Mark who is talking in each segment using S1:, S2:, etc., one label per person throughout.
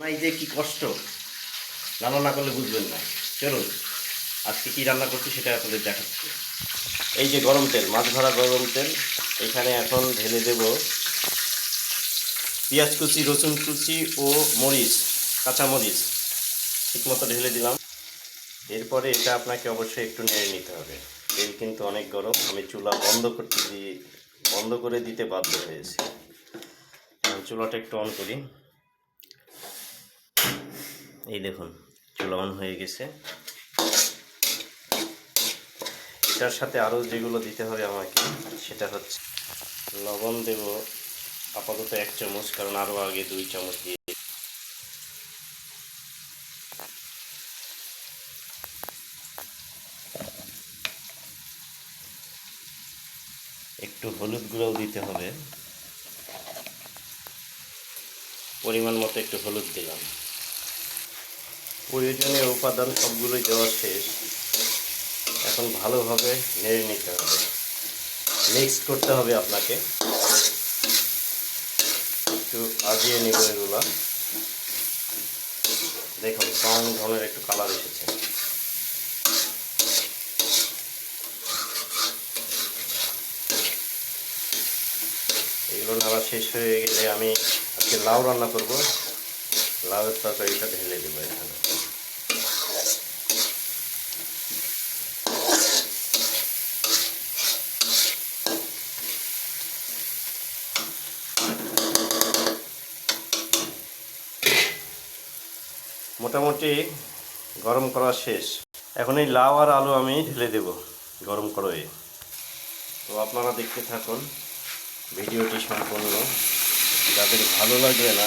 S1: এই যে কি কষ্ট। রান্না না করলে বুঝবেন না। চলুন, আজকে কি রান্না করছি সেটা আপনাদের দেখাচ্ছি। এই যে গরম তেল, মাছ ধরা গরম তেল, এখানে এখন ঢেলে দেব পেঁয়াজ কুচি, রসুন কুচি ও মরিচ কাঁচা মরিচ ঠিকমতো ঢেলে দিলাম। এরপরে এটা আপনাকে অবশ্যই একটু নেড়ে নিতে হবে। তেল কিন্তু অনেক গরম। আমি চুলা বন্ধ করতে দিয়ে, বন্ধ করে দিতে বাধ্য হয়েছি। চুলাটা একটু অন করি। এই দেখুন চুলা অন হয়ে গেছে। এটার সাথে আরও যেগুলো দিতে হবে আমাকে, সেটা হচ্ছে লবণ দেব আপাতত এক চামচ, কারণ আরও আগে দুই চামচ দিয়ে একটু হলুদ গুঁড়োও দিতে হবে। পরিমাণ মতো একটু হলুদ দিলাম। প্রয়োজনীয় উপাদান সবগুলোই দেওয়া শেষ। এখন ভালোভাবে নেড়ে নিতে হবে। মিক্স করতে হবে আপনাকে। একটু আজিয়ে নিব এগুলা। দেখুন কম ধরনের একটু কালার এসেছে। এগুলো নাড়া শেষ হয়ে গেলে আমি আজকে লাউ রান্না করব। লাউয়ের তরকারিটা ঢেলে দেবো এখানে। মোটামুটি গরম করা শেষ। এখন এই লাউ আর আলু আমি ঢেলে দেব গরম কড়াইয়ে। তো আপনারা দেখতে থাকুন, ভিডিওটি সম্পূর্ণ। যাদের ভালো লাগবে না,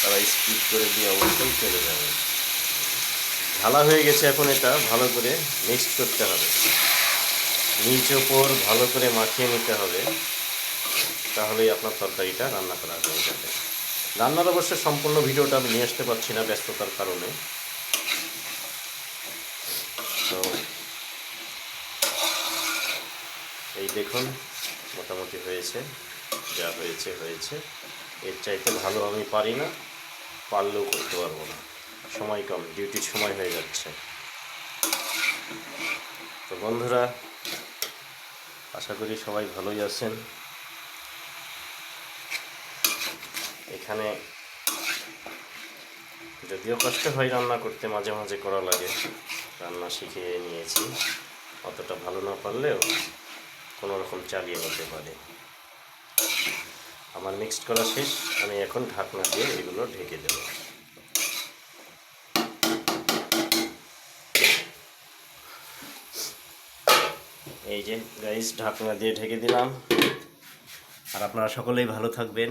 S1: তারা স্কিপ করে দিয়ে অবশ্যই চলে যাবে ঢালা হয়ে গেছে এখন এটা, ভালো করে মিক্সড করতে হবে। নিচ ওপর ভালো করে মাখিয়ে নিতে হবে। তাহলেই আপনার তরকারিটা রান্না করা হয়ে যাবে। রান্নার অবশ্য সম্পূর্ণ ভিডিওটা আমি নিয়ে আসতে পারছি না ব্যস্ততার কারণে। তো এই দেখুন, মোটামুটি হয়েছে, যা হয়েছে হয়েছে। এর চাইতে ভালো আমি পারি না, পারলেও করতে পারব না। সময় কম, ডিউটির সময় হয়ে যাচ্ছে। তো বন্ধুরা, আশা করি সবাই ভালোই আছেন। এখানে যদিও কষ্ট হয় রান্না করতে, মাঝে মাঝে করা লাগে। রান্না শিখে নিয়েছি। অতটা ভালো না পারলেও কোনো রকম চালিয়ে নিতে পারে। আমার মিক্সড করা শেষ। আমি এখন ঢাকনা দিয়ে এগুলো ঢেকে দেব। এই যে গাইস ঢাকনা দিয়ে ঢেকে দিলাম। আর আপনারা সকলেই ভালো থাকবেন।